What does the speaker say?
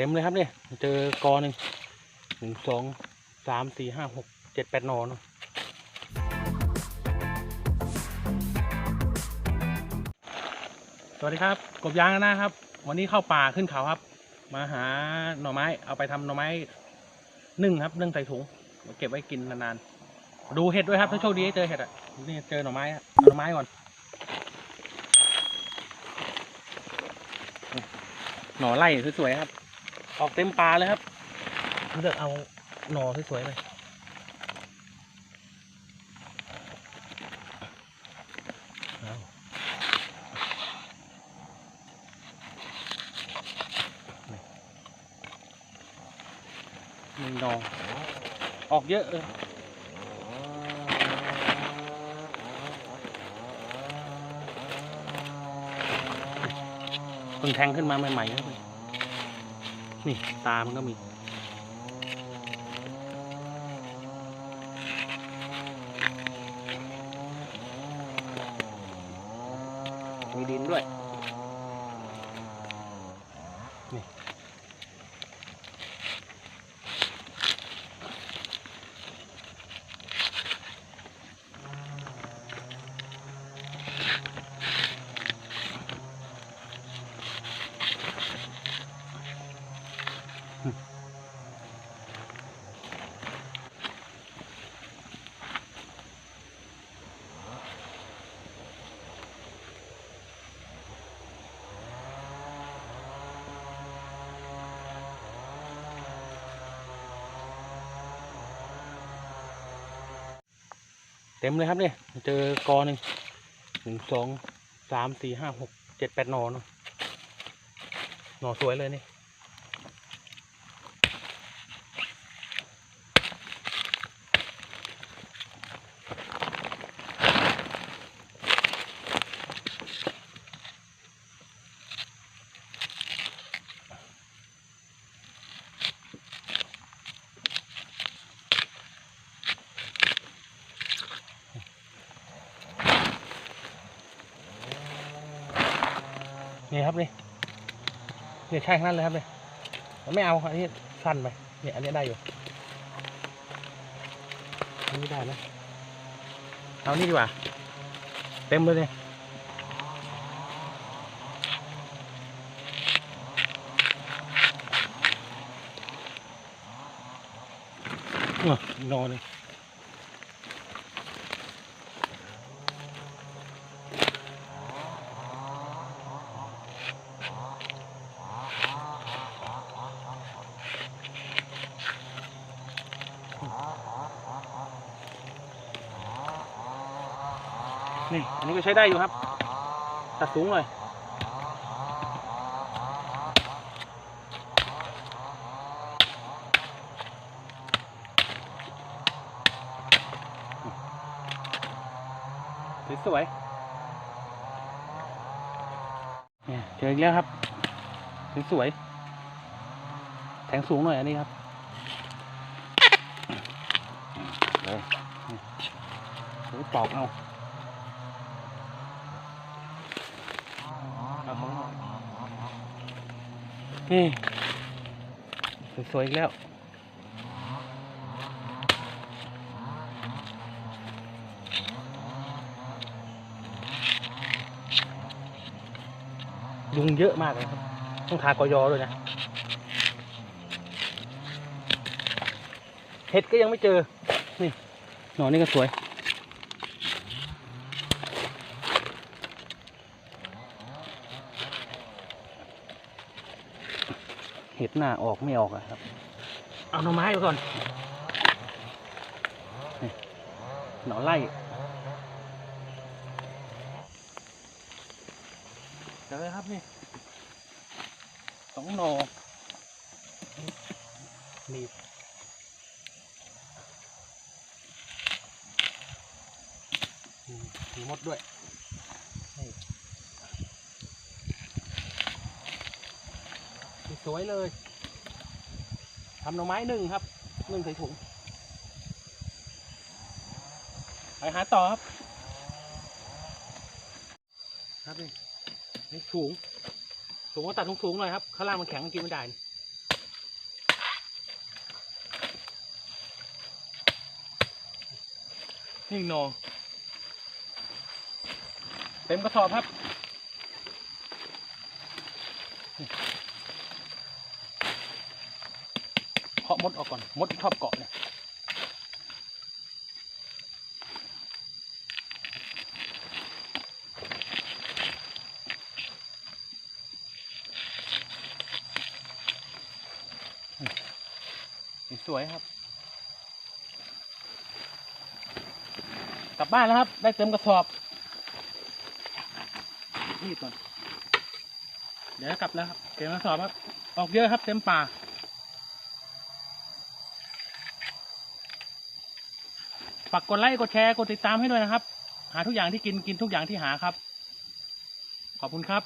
เต็มเลยครับเนี่ยเจอกอหนึ่งหนึ่งสองสามสี่ห้าหกเจ็ดแปดหนอนสวัสดีครับ กบยางนะครับ วันนี้เข้าป่าขึ้นเขาครับ มาหาหน่อไม้ เอาไปทำหน่อไม้นึ่งครับนึ่งใส่ถุงเก็บไว้กินนานๆดูเห็ดด้วยครับถ้าโชคดีให้เจอเห็ดอะนี่เจอหน่อไม้อะหน่อไม้ก่อนหน่อไล่สวยๆครับ ออกเต็มปลาเลยครับเลือกเอาหน่อสวยๆเลยเอานี่หน่อออกเยอะเลยเพิ่งแทงขึ้นมาใหม่ๆครับ นี่ตามันก็มี มีดินด้วย เต็มเลยครับเนี่ย เจอกอหนึ่งหนึ่งสองสามสี่ห้าหกเจ็ดแปดหนอเนอะหนอสวยเลยนี่ นี่ครับนี่เนี่ยใช่ทางนั้นเลยครับเนี่ยไม่เอาอันนี้สั้นไปเนี่ยอันนี้ได้อยู่อันนี้ได้ไหมเอานี่ดีกว่า เต็มเลยเนี่ยอะอีกหนอนง นี่อันนี้ก็ใช้ได้อยู่ครับ ตัดสูงเลยสวยเนี่ยเจออีกแล้วครับสวยแทงสูงหน่อยอันนี้ครับเลยปอกเอาของหน่อย นี่สวยๆอีกแล้ว ยุงเยอะมากเลยครับ ต้องทากอยอด้วยนะเห็ดก็ยังไม่เจอ นี่ หนอนนี่ก็สวย เห็ดหน้าออกไม่ออกอะครับ เอาหน่อไม้ไปก่อนนี่หนอนไล่เจอครับนี่สองหนอนี่อืมมีมดด้วย วยเลยทำหน่อไม้หนึ่งครับหนึ่งใส่ถุงไปหาต่อครับ ครับนี่นี่สูงสูงก็ตัดสูงๆหน่อยครับ ข้างล่างมันแข็งกินไม่ได้นี่นองเต็มกระสอบครับาะมดออกก่อน มดชอบเกาะเนี่ยสวยครับ กลับบ้านแล้วครับ ได้เต็มกระสอบ นี่ก่อน เดี๋ยวกลับแล้วครับ เต็มกระสอบครับ ออกเยอะครับ เต็มป่า ฝากกดไลค์กดแชร์กดติดตามให้ด้วยนะครับ หาทุกอย่างที่กินกินทุกอย่างที่หาครับ ขอบคุณครับ